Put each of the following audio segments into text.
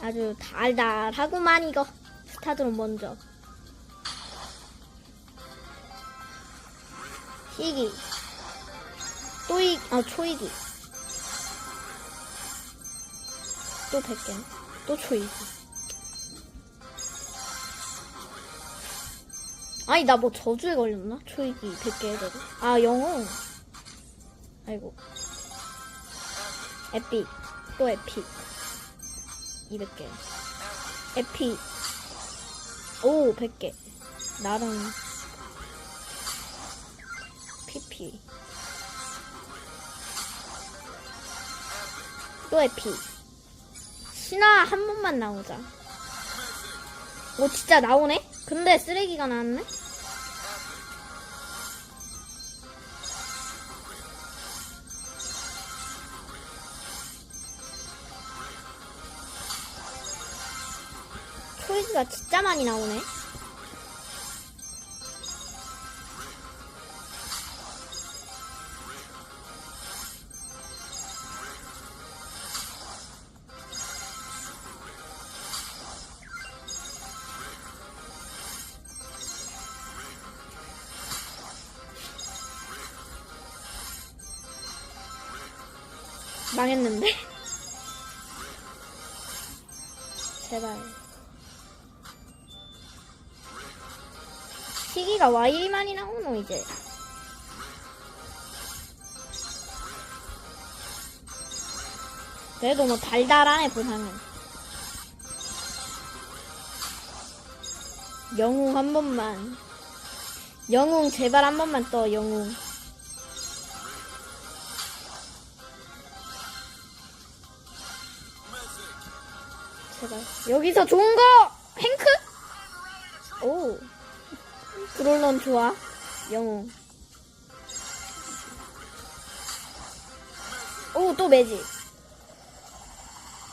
아주 달달하구만 이거. 스타드론 먼저. 희기 또이 아 초이기 또 100개. 또 초이기 아니 나 뭐 저주에 걸렸나? 초이기 100개 해도. 아 영웅 아이고. 에픽. 또 에픽 200개 에픽 오 100개. 나름 PP 또 에픽 신화 한 번만 나오자. 오 진짜 나오네? 근데 쓰레기가 나왔네? 초이스가 진짜 많이 나오네. 망했는데? 제발. 시기가 와 이리 많이 나오노 이제. 그래도 뭐 달달하네 보상은. 영웅 한 번만. 영웅 제발 한 번만 떠 영웅. 제발. 여기서 좋은 거! 행크? 오 브롤런 좋아. 영웅. 오, 또 매직.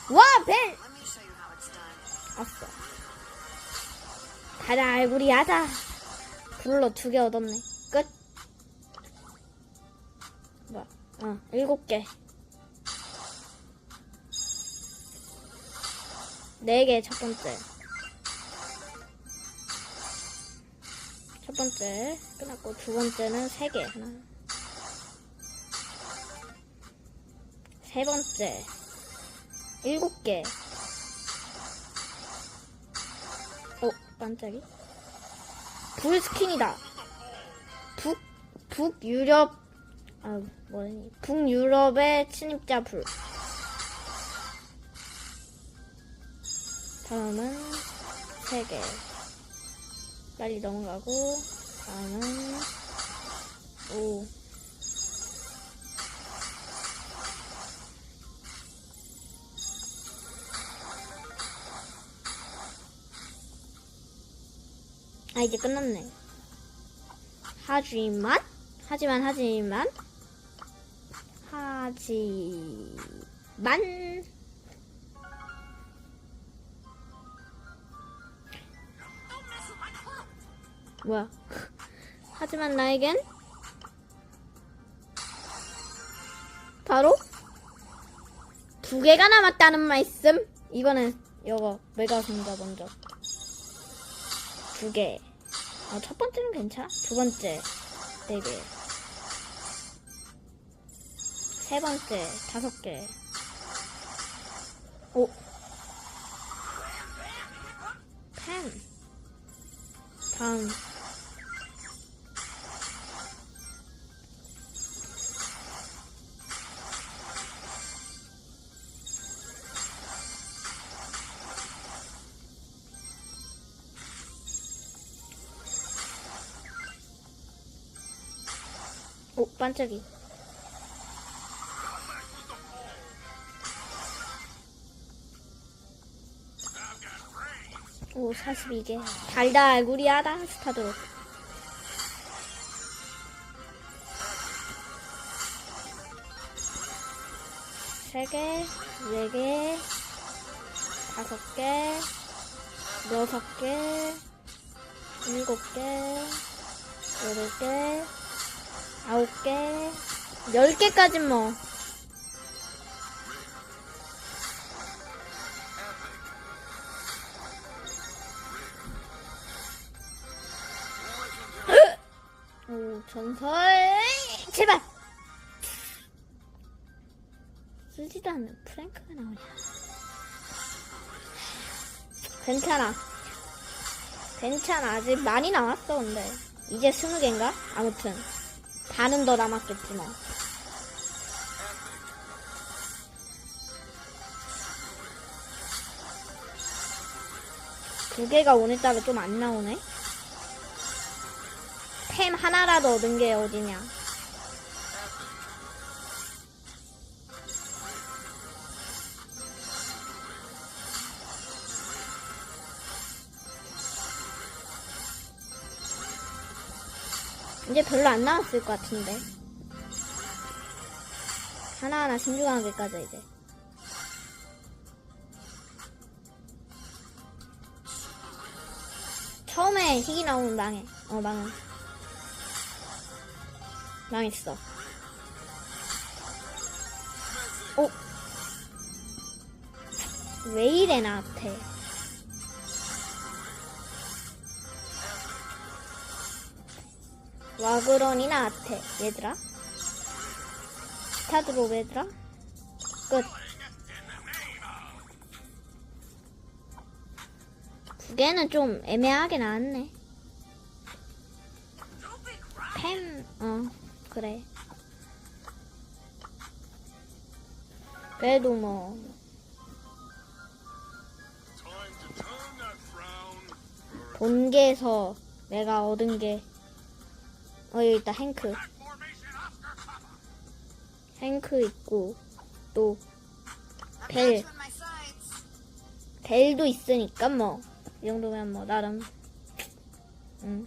와, 벨! Let me show you how it's done. 아싸. 가자, 알구리 하자. 브롤러 두 개 얻었네. 끝. 뭐야, 어, 일곱 개. 네 개, 첫 번째. 첫 번째 끝났고 두 번째는 세 개. 하나. 세 번째. 일곱 개. 어, 깜짝이. 불 스킨이다. 북 북유럽 아 뭐니? 북유럽의 침입자 불. 다음은 세 개 빨리 넘어가고 다음은 오 아, 이제 끝났네. 하지만, 하지만, 하지만, 하지만, 뭐야. 하지만 나에겐 바로 두 개가 남았다는 말씀. 이번엔 이거 메가 상자 먼저 두 개. 아, 첫 번째는 괜찮아. 두 번째 네 개. 세 번째 다섯 개. 오. 펜. 다음 반짝이. 오, 42개. 달달 구리하다, 스타드로. 세 개, 네 개, 다섯 개, 여섯 개, 일곱 개, 여덟 개, 아홉 개, 열 개까지 뭐. 오, 전설, 제발! 쓰지도 않는 프랭크가 나오냐. 괜찮아. 괜찮아. 아직 많이 나왔어, 근데. 이제 스무 개인가? 아무튼. 반은 더 남았겠지 뭐두 개가 오늘따라 좀 안 나오네? 템 하나라도 얻은 게 어디냐 이제 별로 안 남았을 것 같은데. 하나하나 신중하게 까자, 이제. 처음에 희귀 나오면 망해. 어, 망해. 망했어. 어? 왜 이래, 나한테. 와 그러니 나한테 얘들아? 스타드로 얘들아? 끝. 두 개는 좀 애매하게 나왔네. 팸, 어, 그래. 그래도 뭐, 본계에서 내가 얻은 게, 어, 여기 있다, 행크. 행크 있고, 또, 벨. 벨도 있으니까 뭐, 이 정도면 뭐, 나름, 응.